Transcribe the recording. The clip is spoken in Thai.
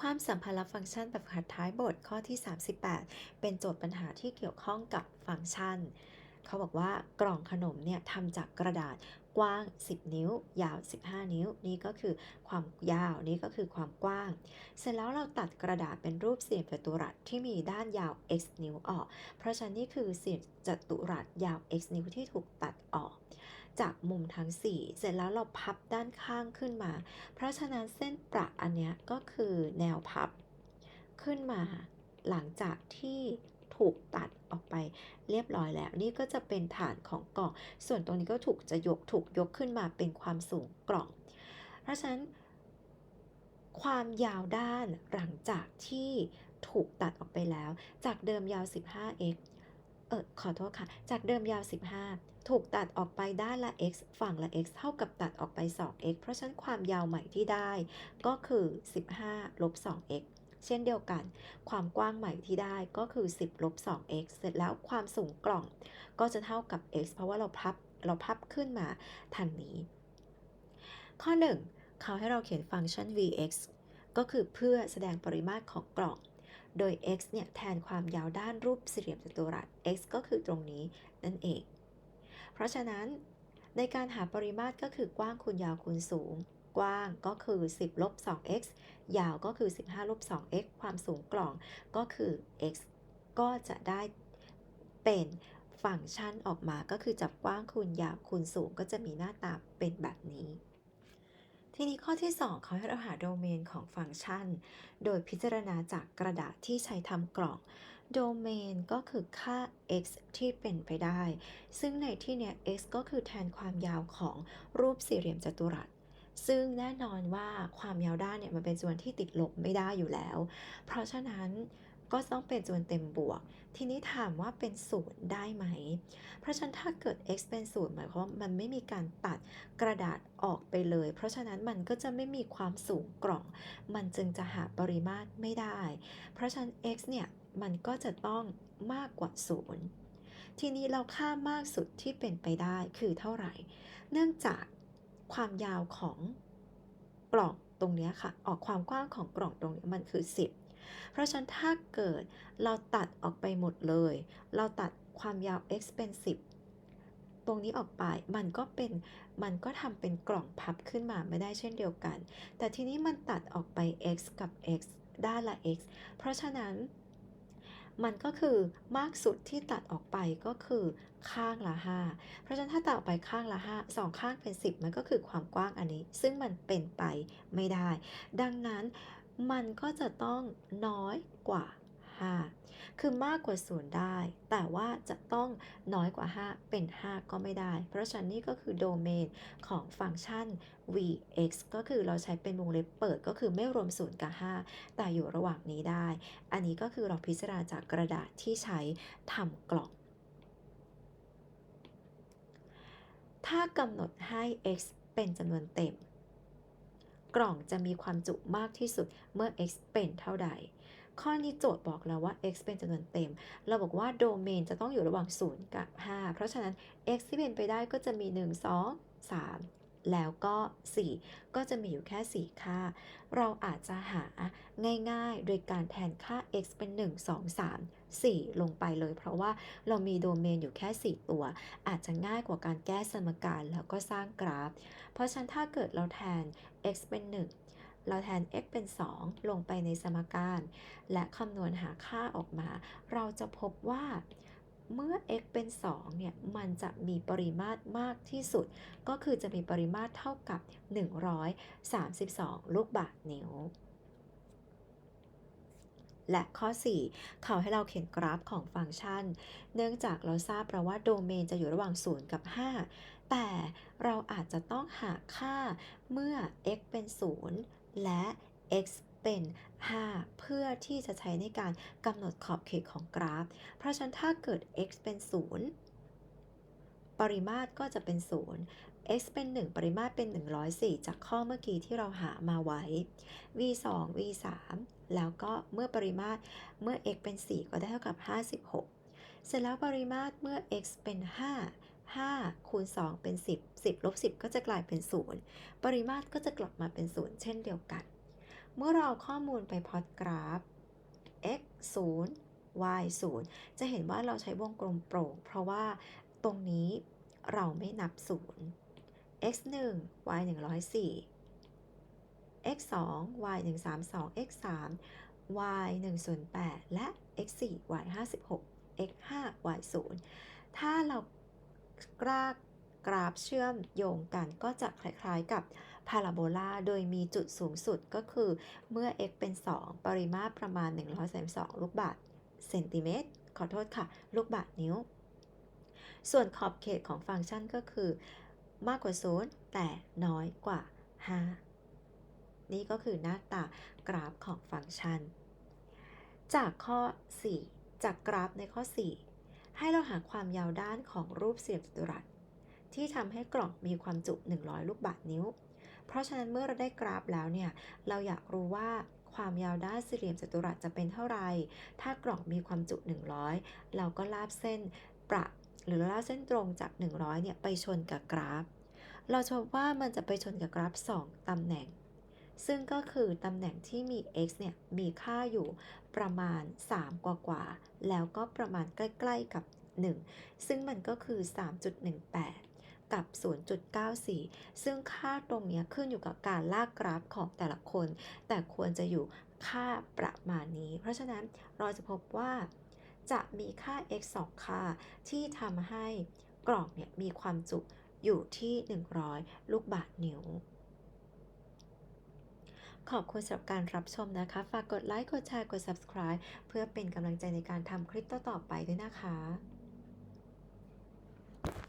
ความสัมพันธ์และฟังก์ชันแบบขัดท้ายบทข้อที่ 38 เป็นโจทย์ปัญหาที่เกี่ยวข้องกับฟังก์ชัน เขาบอกว่ากล่องขนมเนี่ยทำจากกระดาษกว้าง 10 นิ้ว ยาว 15 นิ้ว นี่ก็คือความยาว นี่ก็คือความกว้าง เสร็จแล้วเราตัดกระดาษเป็นรูปสี่เหลี่ยมจัตุรัสที่มีด้านยาว x นิ้วออก เพราะฉะนั้นนี่คือสี่เหลี่ยมจัตุรัสยาว x นิ้วที่ถูกตัดออก จากมุมทั้ง 4 เสร็จแล้วเราพับด้านข้างขึ้นมา เพราะฉะนั้นเส้นประอันนี้ก็คือแนวพับขึ้นมา หลังจากที่ถูกตัดออกไปเรียบร้อยแล้ว นี่ก็จะเป็นฐานของกล่อง ส่วนตรงนี้ก็ถูกจะยกถูกยกขึ้นมาเป็นความสูงกล่อง เพราะฉะนั้น ความยาวด้านหลังจากที่ถูกตัดออกไปแล้ว จากเดิมยาว 15x เออขอโทษค่ะ จากเดิมยาว 15 ถูกตัดออกไปด้านละ x ฝั่งละ x เท่ากับตัดออกไป 2x เพราะฉะนั้นความยาวใหม่ที่ได้ ก็คือ 15 ลบ 2x เช่นเดียวกัน ความกว้างใหม่ที่ได้ก็คือ 10 ลบ 2x เสร็จแล้วความสูงกล่องก็จะเท่ากับ x เพราะว่าเราพับเราพับขึ้นมาทางนี้ ข้อ 1 เขาให้เราเขียนฟังก์ชัน vx ก็คือเพื่อแสดงปริมาตรของกล่อง โดย x เนี่ยแทนความยาวด้านรูปสี่เหลี่ยมจัตุรัส x ก็คือตรงนี้นั่นเอง เพราะฉะนั้นในการหาปริมาตรก็คือกว้างคูณยาวคูณสูง กว้างก็คือ 10ลบ 2x ยาวก็คือ 15ลบ 2x ความสูงกล่องก็คือ x ก็จะได้เป็นฟังก์ชันออกมาก็คือจับกว้างคูณยาวคูณสูงก็จะมีหน้าตาเป็นแบบนี้ ทีนี้ข้อที่ 2เขาให้เราหาโดเมนของฟังก์ชัน โดยพิจารณาจากกระดาษที่ใช้ทำกล่อง โดเมนก็คือค่า x ที่เป็นไปได้ ซึ่งในที่เนี้ย x ก็คือแทนความยาวของรูปสี่เหลี่ยมจัตุรัสซึ่งแน่นอนว่าความยาวด้านเนี่ยมันเป็นส่วนที่ติดลบไม่ได้อยู่แล้ว เพราะฉะนั้น ก็ต้องเป็นส่วนเต็มบวก ทีนี้ถามว่าเป็นศูนย์ได้ไหม เพราะฉะนั้นถ้าเกิด x เป็นศูนย์หมายความว่ามันไม่มีการตัดกระดาษออกไปเลย เพราะฉะนั้นมันก็จะไม่มีความสูงกล่อง มันจึงจะหาปริมาตรไม่ได้ เพราะฉะนั้น x เนี่ยมันก็จะต้องมากกว่าศูนย์ทีนี้เราค่ามากสุดที่เป็นไปได้คือเท่าไหร่ เนื่องจากความยาวของกล่องตรงนี้ค่ะ ออกความกว้างของกล่องตรงนี้มันคือ 10 เพราะฉะนั้นถ้าเกิดเราตัดออกไปหมดเลย เราตัดความยาว x เป็น10ตรงนี้ออกไปมันก็เป็นมันก็ทำเป็นกล่องพับขึ้นมาไม่ได้เช่นเดียวกัน แต่ทีนี้มันตัดออกไป x กับ x ด้านละ x เพราะฉะนั้นมันก็คือมากสุดที่ตัดออกไปก็คือข้างละ 5 เพราะฉะนั้นถ้าตัดออกไปข้างละ 5 2 ข้างเป็น 10 มันก็คือความกว้างอันนี้ ซึ่งมันเป็นไปไม่ได้ ดังนั้น มันก็จะต้องน้อยกว่า 5 คือมากกว่า 0 ได้ แต่ว่าจะต้องน้อยกว่า 5 เป็น 5 ก็ไม่ได้ เพราะฉะนั้นนี่ก็คือโดเมนของฟังก์ชัน vx ก็คือเราใช้เป็นวงเล็บเปิดก็คือไม่รวม 0 กับ 5 แต่อยู่ระหว่างนี้ได้ อันนี้ก็คือเราพิจารณาจากกระดาษที่ใช้ทำกล่องถ้ากำหนดให้ x เป็นจำนวนเต็ม กล่องจะมีความจุมากที่สุดเมื่อ x เป็นเท่าใด ข้อนี้โจทย์บอกแล้วว่า x เป็นจำนวนเต็ม เราบอกว่าโดเมนจะต้องอยู่ระหว่าง 0 กับ 5 เพราะฉะนั้น x ที่เป็นไปได้ก็จะมี 1 2 3 แล้วก็ 4 ก็จะมีอยู่แค่ 4 ค่า เราอาจจะหาง่ายๆ โดยการแทนค่า x เป็น 1 2 3 4 ลงไปเลย เพราะว่าเรามีโดเมนอยู่แค่ 4 ตัว อาจจะง่ายกว่าการแก้สมการแล้วก็สร้างกราฟ เพราะฉะนั้นถ้าเกิดเราแทน x เป็น 1 เราแทน x เป็น 2 ลงไปในสมการ และคำนวณหาค่าออกมา เราจะพบว่า เมื่อ x เป็น 2 เนี่ย มันจะมีปริมาตรมากที่สุด ก็คือจะมีปริมาตรเท่ากับ 132 ลูกบาศก์นิ้ว และข้อ 4 เขาให้เราเขียนกราฟของฟังก์ชัน เนื่องจากเราทราบแล้วว่าโดเมนจะอยู่ระหว่าง 0 กับ 5 แต่เราอาจจะต้องหาค่าเมื่อ x เป็น 0 และ x เป็น 5 เพื่อที่จะใช้ในการกำหนดขอบเขตของกราฟ เพราะฉะนั้นถ้าเกิด x เป็น 0 ปริมาตรก็จะเป็น 0 x เป็น 1 ปริมาตรเป็น 104 จากข้อเมื่อกี้ที่เราหามาไว้ v 2 v 3แล้วก็เมื่อปริมาตรเมื่อ x เป็น 4 ก็ได้เท่ากับ 56 เสร็จแล้วปริมาตรเมื่อ x เป็น 5 5 คูณ 2 เป็น 10 10 ลบ 10 ก็จะกลายเป็น 0 ปริมาตรก็จะกลับมาเป็น 0 เช่นเดียวกัน เมื่อเราเอาข้อมูลไปพอตกราฟ x 0 y 0จะเห็นว่าเราใช้วงกลมโปร่ง เพราะว่าตรงนี้เราไม่นับ 0 x 1 y 104 x 2 y 132 x 3 y 108และ x 4 y 56 x 5 y 0ถ้าเรากรากกราฟเชื่อมโยงกันก็จะคล้ายๆกับ พาราโบลาโดยมีจุดสูงสุดก็คือเมื่อ x เป็น 2 ปริมาตรประมาณ 132 ลูกบาศก์เซนติเมตร ขอโทษค่ะ ลูกบาศก์นิ้ว ส่วนขอบเขตของฟังก์ชันก็คือ มากกว่า 0 แต่น้อยกว่า 5 นี่ก็คือหน้าตากราฟของฟังก์ชัน จากข้อ 4 จากกราฟในข้อ 4 ให้เราหาความยาวด้านของรูปสี่เหลี่ยมจัตุรัสที่ทำให้กล่องมีความจุ 100 ลูกบาศก์นิ้ว เพราะฉะนั้นเมื่อเราได้กราฟแล้วเนี่ย เราอยากรู้ว่าความยาวด้านสี่เหลี่ยมจัตุรัสจะเป็นเท่าไหร่ ถ้ากล่องมีความจุ 100 เราก็ลากเส้นประหรือลากเส้นตรงจาก 100 เนี่ยไปชนกับกราฟ เราจะพบว่ามันจะไปชนกับกราฟ 2 ตำแหน่ง ซึ่งก็คือตำแหน่งที่มี x เนี่ยมีค่าอยู่ประมาณ 3 กว่ากว่าๆแล้วก็ประมาณใกล้ ๆกับ 1 ซึ่งมันก็คือ 3.18 กับ 0.94 ซึ่งค่าตรงนี้ขึ้นอยู่กับการลากกราฟของแต่ละคน แต่ควรจะอยู่ค่าประมาณนี้ เพราะฉะนั้นเราจะพบว่า จะมีค่า x 2ค่าที่ทำให้กล่องเนี่ยมีความจุอยู่ที่ 100 ลูกบาศก์นิ้วขอบคุณสำหรับการรับชมนะคะ ฝากกดไลค์ กดแชร์ กด subscribe เพื่อเป็นกำลังใจในการทำคลิปต่อๆไปด้วยนะคะ